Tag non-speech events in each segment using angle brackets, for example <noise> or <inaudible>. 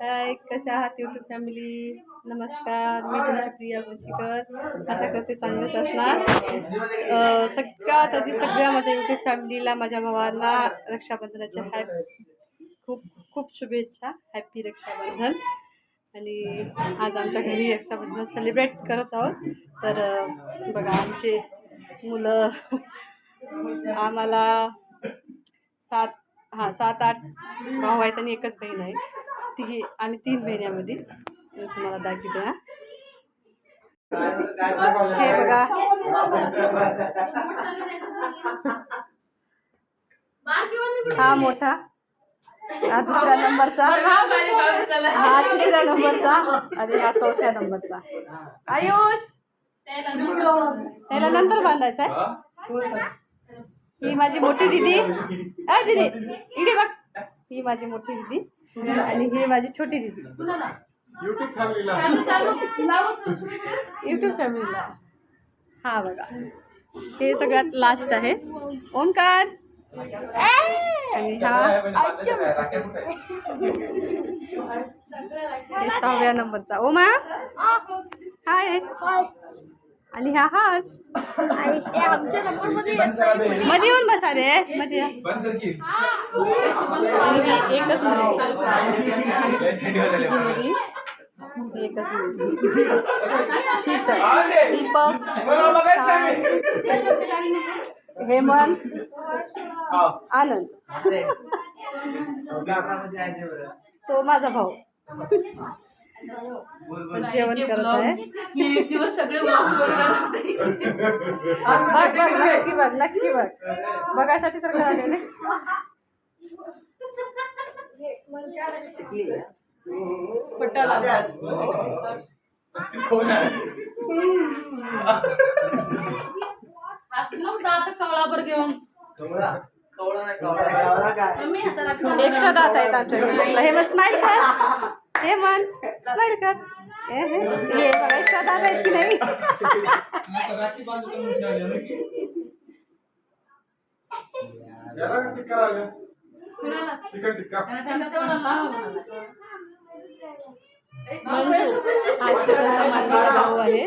हाय कशा आहात YouTube family नमस्कार मी तुमची प्रिया गोशीकर आशा करते चांगलंच असणार. सगळ्यात आधी सगळ्या माझ्या यूट्यूब फॅमिलीला माझ्या भावाला रक्षाबंधनाच्या हॅप खूप खूप शुभेच्छा. हॅपी रक्षाबंधन. आणि आज आमच्या घरी रक्षाबंधन सेलिब्रेट करत आहोत. तर बघा आमचे मुलं <laughs> आम्हाला सात हां सात आठ भाऊ आहेत आणि एकच बहीण आहे. ती आम्ही तीन बहिण्यामध्ये मी तुम्हाला दाखवते हा. हे बघा. हा मोठा. हा दुसऱ्या नंबरचा. हा तिसऱ्या नंबरचा. आणि हा चौथ्या नंबरचा. आयुष! त्याला नंतर बांधायचा आहे. ही माझी मोठी दिदी. अय दिदी इकडे बघ. ही माझी मोठी दिदी. आणि ही माझी छोटी दिदी. युट्यूब फॅमिलीला युट्यूब फॅमिलीला हा बघा. हे सगळ्यात लास्ट आहे. ओमकार आणि हा हे सहाव्या नंबरचा. ओमा. हाय. आणि हा हाच मध्ये येऊन बसा रे. मध्ये ही एकच मुलगी एकच मुलगी शीतल दीपक हेमंत आनंद. तो माझा भाऊ. जेवण करत आहे. एक दिवस सगळे <laughs> नक्की बघ नक्की बघ. बघायसाठी तर करायला कवळाभर घेऊन. एक्स्ट्रा दात आहेत आमच्या घरातला हे मग स्माईल कर. हे मन स्माईल कर. ये बघा एक्स्ट्रा आहेत की नाही? टिक्का चिकन टिक्का मंजू हा. शीतलचा भाऊ आहे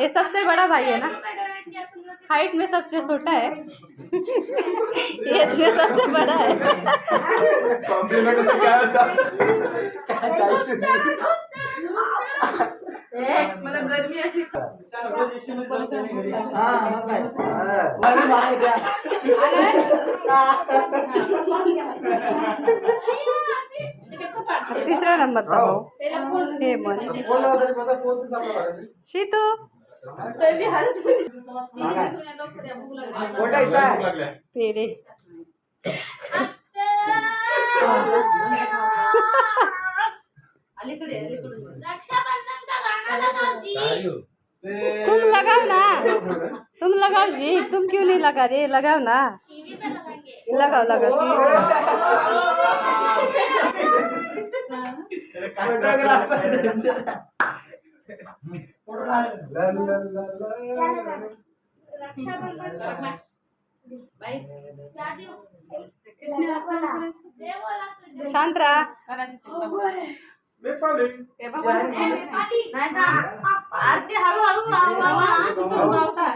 ये सबसे बड़ा भाई है ना हाइट में सबसे छोटा है एज में सबसे बड़ा है कॉम्प्लीमेंट तो क्या होता ए, मला गरमी अशी तिसऱ्या नंबरचा भाऊ हे मन फोन लावा तरी माझा फोन तर सापडा लागला. शीतू भूक लागल्या. पेढे तुम लगाओ ना. तुम लगाओ जी तुम क्यों नहीं लगा रे लगाओ ना लगाओ लगाओ <laughs> <laughs> <laughs> शांत राहा नेपाली. आरती हळूहळू लाव बाबा. तिथून लावता.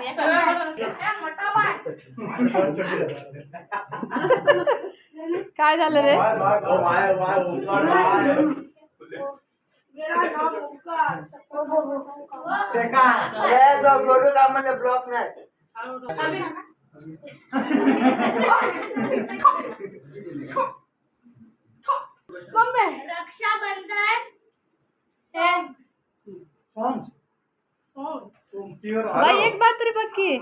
काय झालं रे ब्लॉक नाही रक्षाबंधन सॉंग्स तुम प्योर भाई एक बार तरी बघ की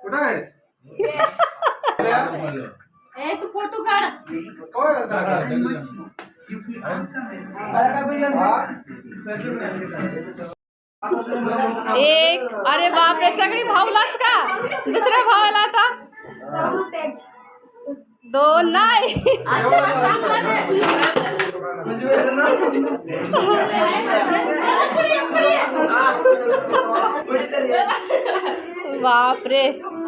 कुठं आहेस ए तू फोटो काढ काय करता? हा? एक अरे बापरे सगळी भाऊलाच का? दुसऱ्या भावाला आता? दोन नाही. बापरे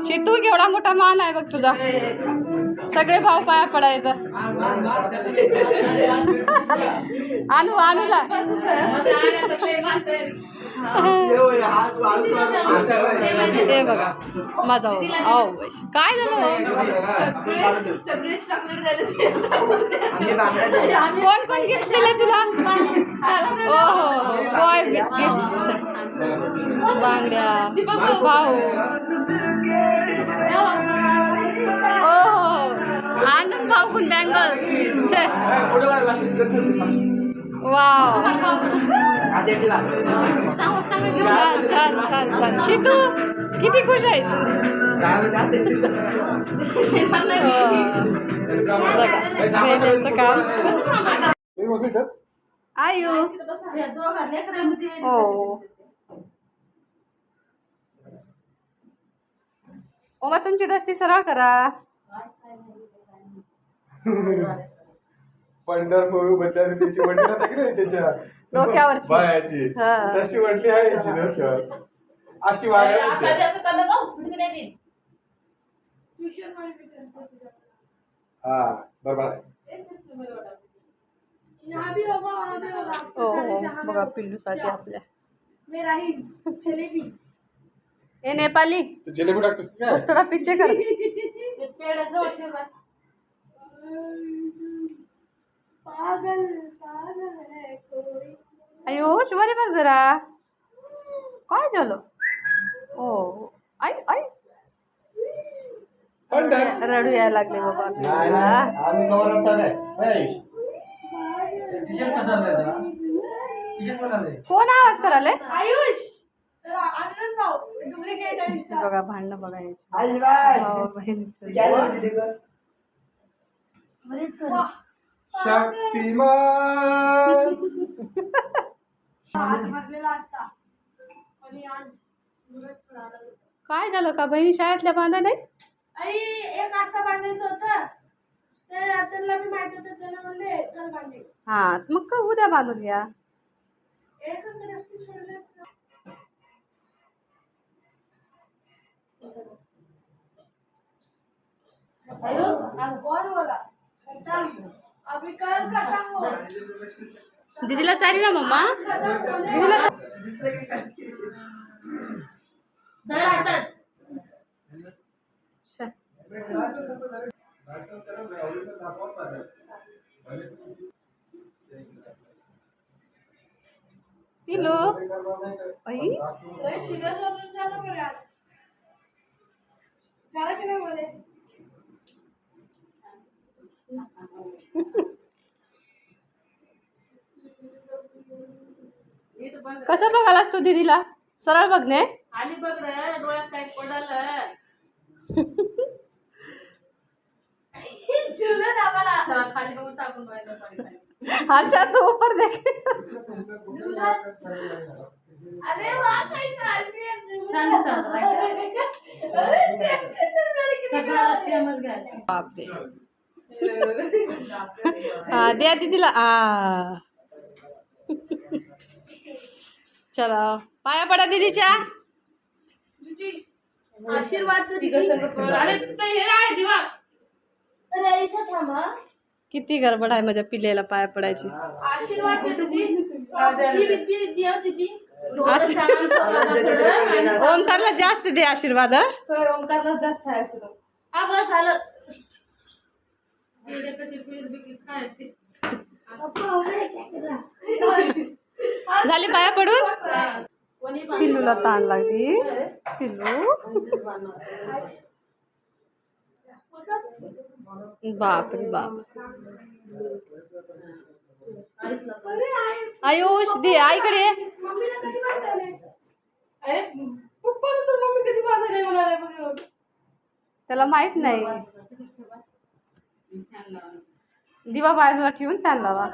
शितू केवढा मोठा मान आहे बघ तुझा. सगळे भाऊ पाया पडायचं. आणू आणूला. हे बघा माझा भाऊ. काय झालं कोण कोण गिफ्ट दिले तुला? हो हो हो बॉय गिफ्ट बांगड्या. भाऊ. हो हो आनंद भाऊ कुण बँगल्स वाव. छान छान छान छान. शितू किती खुश आहेस? हो. बघा काम? आयु हो. ओमा तुमची दस्ती सरळ करा. पंढर मूवी बदल्याने त्याची वंटी राहते की नाही त्याच्या? डोक्यावरची. बायाची. हा. तशी वंटी आहे याची डोक्यावर अशी वाया देईन. हा बरोबर आहे. यहाँ भी होगा वहाँ भी होगा हो हो बघा पिल्लूसाठी आपल्या. मेरा ही जलेबी ए नेपाली? तू जिलेबी टाकतोस की काय? थोडा पिच्चे कर. ते पेढ्याजवळ ठेवा. पागल पागल है कोई. आयुष बरे बघ जरा. काय झालं? ओ आई आई. रडू यायला लागले बाबा नाही पिल्लूला. नाही. आम्ही कवर काय? कोण आवाज कराले आयुष रा- भाऊ डुप्लिकेट आहे नुसता. बघा भांडणं बघा बहिणीचं. वाह. शक्तिमान. काय झालं का? बहिणी शाळेतल्या बांधा नाही आई एक आस्था बांधायचं होतं. ते त्यांना मी माहीत होतं त्याला म्हणले चल बांधे. हा मग का उद्या बांधून घ्या? एकच रस्ते सोडले आयो, आलो. कौन बोला खत्म अभी कल खत्म हो दीदीला चाली ना मम्मा. दीदीला पिलो. आई. झालं की नाही कसं बघालास तू दीदीला? सरळ बघणे खाली बघ डोळ्यात काय पडलं खाली. अच्छा तू ऊपर देख. अरे. बापरे. हा द्या दीदीला. आ. चला. पाया पडा दीदीच्या. आशीर्वाद हे किती गडबड आहे माझ्या पिल्लेला पाया पडायची. आशीर्वाद आणि ओमकारला जास्त दे आशीर्वाद हं? ओंकारला जास्त आहे हा झालं. झाले पाया पडून? पिल्लूला ताण लागली. पिल्लू. बाप रे बाप. आयुष दे आईकडे. त्याला माहीत नाही. दिवा बाजूला ठेवून फॅन लावा.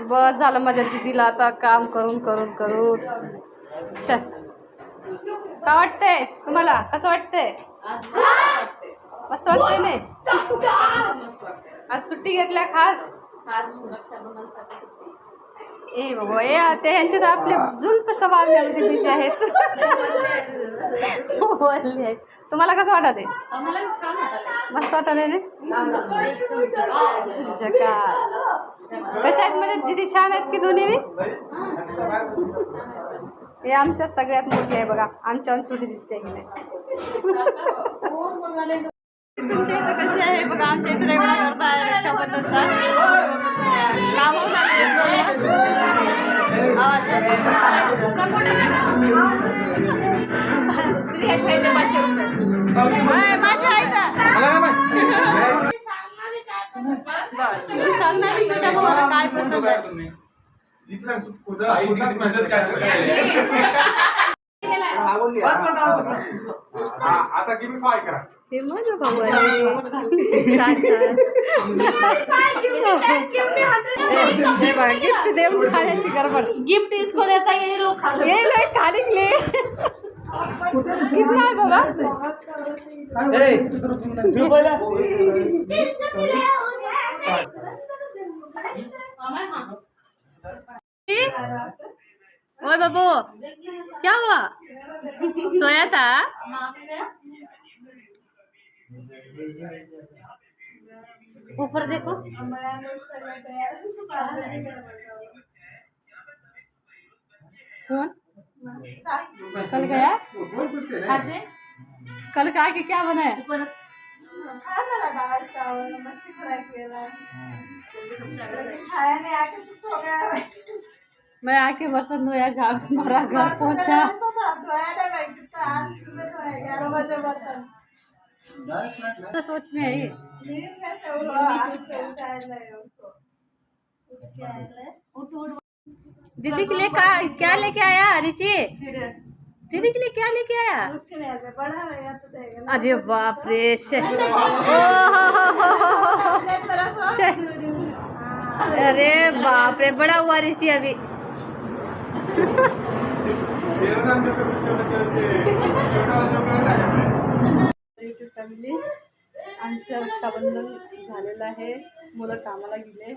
बस झालं माझ्या दिदीला आता काम करून करून करून. का वाटतंय तुम्हाला? कसं वाटतंय? मस्त वाटतंय नाही? आज सुट्टी घेतल्या खास? ए बाबा ए ते यांचे तर आपले जुन सवारण्यामध्ये बिझी आहेत. बोलले आहेत. तुम्हाला कसं वाटत आहे? मस्त वाटत आहे जका कशा आहेत म्हणजे दिदी छान आहेत की दोन्ही? हे आमच्या सगळ्यात मोठी आहे बघा. आमच्याहून छोटी दिसते की नाही. तुमच्या इथं कशी आहे बघा आमच्या इथं एवढा करता आहे रक्षाबंधनचा तुम्ही सांगणार काय पसंत आहे आता गिव्ह फाय करा. हे माझा भाऊ आहे छान छान हे बघा गिफ्ट देऊन खाण्याची गडबड. गिफ्ट इसको देता ये लोग खा ये लोक खाली गेले कितना आहे बाबा? ओए बाबू. क्या हुआ? सोया था? ऊपर देखो। कौन? कल गया? खाते? कल का के क्या बना है? दाल चावल मच्छी फ्राई केला खाया नहीं आके तो सो गया। मैं आके बर्तन धोया जहाँ पे घर पहुँचा। तो सोच में है दीदी के लिए का, क्या लेके आया रिचि? दीदी के लिए क्या लेके आया? अरे बाप रे <laughs> अरे बाप रे बड़ा हुआ रिचि अभी। युट्यूब फॅमिली आमचं रक्षाबंधन झालेलं आहे. मुलं कामाला गेले.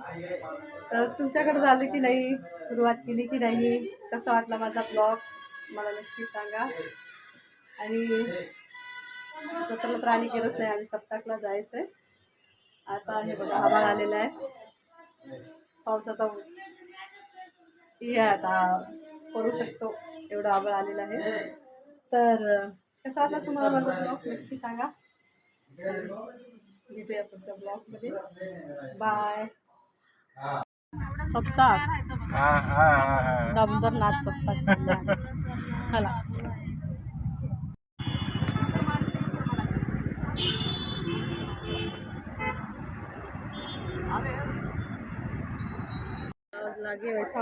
तर तुमच्याकडे झालं की नाही? सुरुवात केली की नाही? कसा वाटला माझा ब्लॉग मला नक्की सांगा. आणि जत्रेला तर आणि गेलोच नाही. आम्ही सप्ताकला जायचं आहे आता हे बघा आभाळ आलेला आहे. पावसाचा हे आता पडू शकतो एवढा आवड आलेला आहे. तर कसा वाटला तुम्हाला माझा ब्लॉग नक्की सांगा. भेटूया पुढच्या ब्लॉगमध्ये बाय सप्ताह डंबर नाच सप्ताह चला. लागे वैसा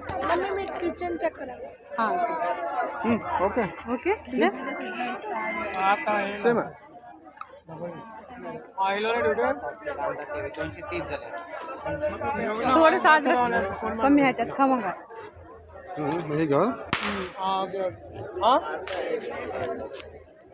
मम्मी मैं किचन चेक करा हाँ। ओके ओके सेम थोडंसं आजरा कमी ह्याच्यात खा मग म्हणजे ग